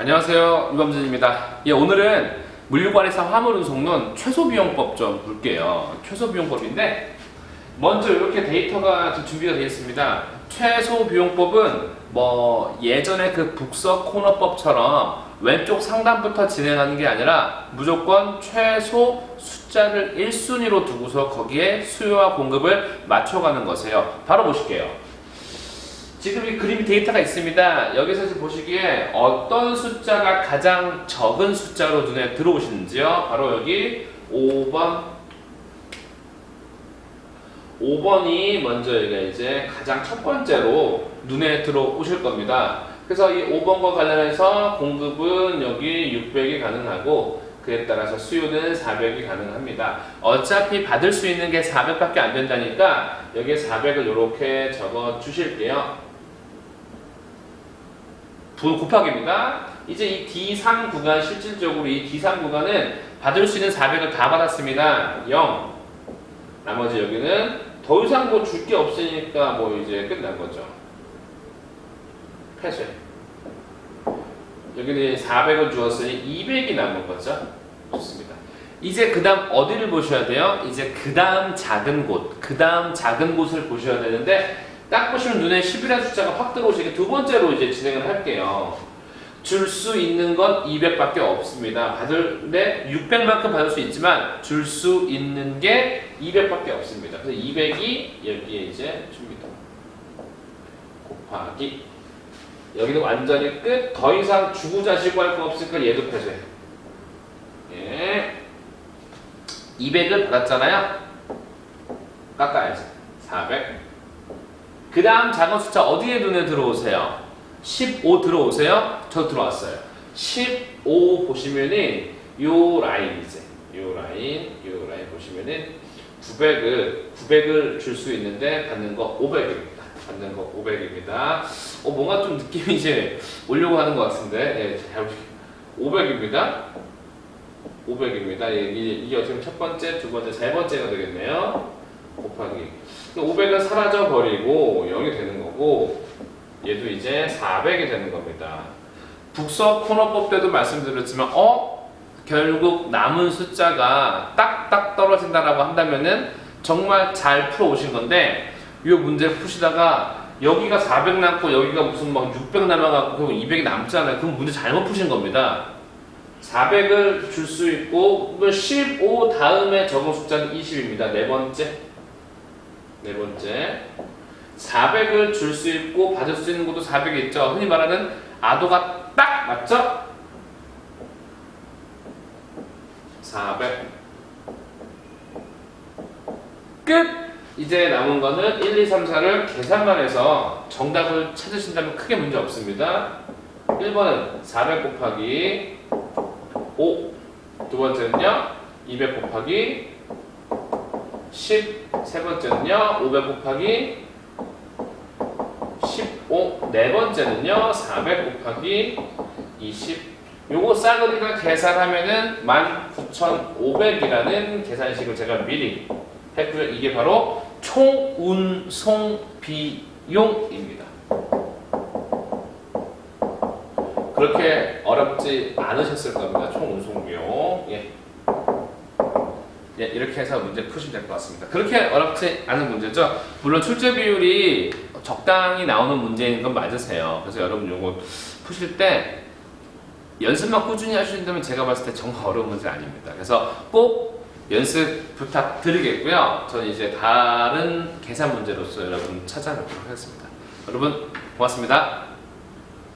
안녕하세요. 유범진입니다. 예, 오늘은 물류관에서 화물 운송론 최소 비용법 좀 볼게요. 최소 비용법인데 먼저 이렇게 데이터가 좀 준비가 되어 있습니다. 최소 비용법은 뭐 예전에 그 북서 코너법처럼 왼쪽 상단부터 진행하는 게 아니라 무조건 최소 숫자를 1순위로 두고서 거기에 수요와 공급을 맞춰가는 것이에요. 바로 보실게요. 지금 이 그림 데이터가 있습니다. 여기서 지금 보시기에 어떤 숫자가 가장 적은 숫자로 눈에 들어오시는지요? 바로 여기 5번 5번이 먼저 이제 가장 첫 번째로 눈에 들어오실 겁니다. 그래서 이 5번과 관련해서 공급은 여기 600이 가능하고 그에 따라서 수요는 400이 가능합니다. 어차피 받을 수 있는 게 400밖에 안 된다니까 여기에 400을 이렇게 적어 주실게요. 부 곱하기입니다. 이제 이 D3 구간 실질적으로 이 D3 구간은 받을 수 있는 400을 다 받았습니다. 0. 나머지 여기는 더 이상 뭐 줄 게 없으니까 뭐 이제 끝난 거죠. 패쇄. 여기는 400을 주었으니 200이 남은 거죠. 좋습니다. 이제 그 다음 어디를 보셔야 돼요? 이제 그 다음 작은 곳, 그 다음 작은 곳을 보셔야 되는데 딱 보시면 눈에 10이라는 숫자가 확 들어오시게 두 번째로 이제 진행을 할게요. 줄 수 있는 건 200밖에 없습니다. 받을 네 600만큼 받을 수 있지만 줄 수 있는 게 200밖에 없습니다. 그래서 200이 여기에 이제 줍니다. 곱하기 여기는 완전히 끝. 더 이상 주고 자시고 할 거 없으니까 얘도 패소해. 예. 200을 받았잖아요. 깎아야지. 400. 그 다음 작은 숫자 어디에 눈에 들어오세요? 15 들어오세요? 저 들어왔어요. 15 보시면은 요 라인이지. 요 라인, 요 라인 보시면은 900을 900을 줄 수 있는데 받는 거 500입니다. 받는 거 500입니다. 어 뭔가 좀 느낌이 이제 오려고 하는 것 같은데 예, 잘 보시죠. 500입니다. 500입니다. 예, 이게, 보면 첫 번째, 두 번째, 세 번째가 되겠네요. 곱하기 500은 사라져 버리고 0이 되는 거고 얘도 이제 400이 되는 겁니다. 북서 코너법 때도 말씀드렸지만 어 결국 남은 숫자가 딱딱 떨어진다라고 한다면은 정말 잘 풀어 오신 건데 이 문제 푸시다가 여기가 400 남고 여기가 무슨 막 600 남아갖고 200이 남잖아요. 그럼 문제 잘못 푸신 겁니다. 400을 줄 수 있고 15 다음에 적은 숫자는 20입니다. 네 번째. 네 번째. 400을 줄 수 있고 받을 수 있는 것도 400이 있죠. 흔히 말하는 아도가 딱 맞죠? 400. 끝! 이제 남은 거는 1, 2, 3, 4를 계산만 해서 정답을 찾으신다면 크게 문제 없습니다. 1번은 400 곱하기 5. 두 번째는요, 200 곱하기 10. 세 번째는요, 500 곱하기 15. 네 번째는요, 400 곱하기 20. 요거 싸그리가 계산하면은 19,500이라는 계산식을 제가 미리 했고요. 이게 바로 총운송 비용입니다. 그렇게 어렵지 않으셨을 겁니다. 총운송. 예, 이렇게 해서 문제 푸시면 될 것 같습니다. 그렇게 어렵지 않은 문제죠. 물론 출제 비율이 적당히 나오는 문제인 건 맞으세요. 그래서 여러분 요거 푸실 때 연습만 꾸준히 하시는다면 제가 봤을 때 정말 어려운 문제 아닙니다. 그래서 꼭 연습 부탁드리겠고요. 저는 이제 다른 계산 문제로서 여러분 찾아뵙도록 하겠습니다. 여러분 고맙습니다.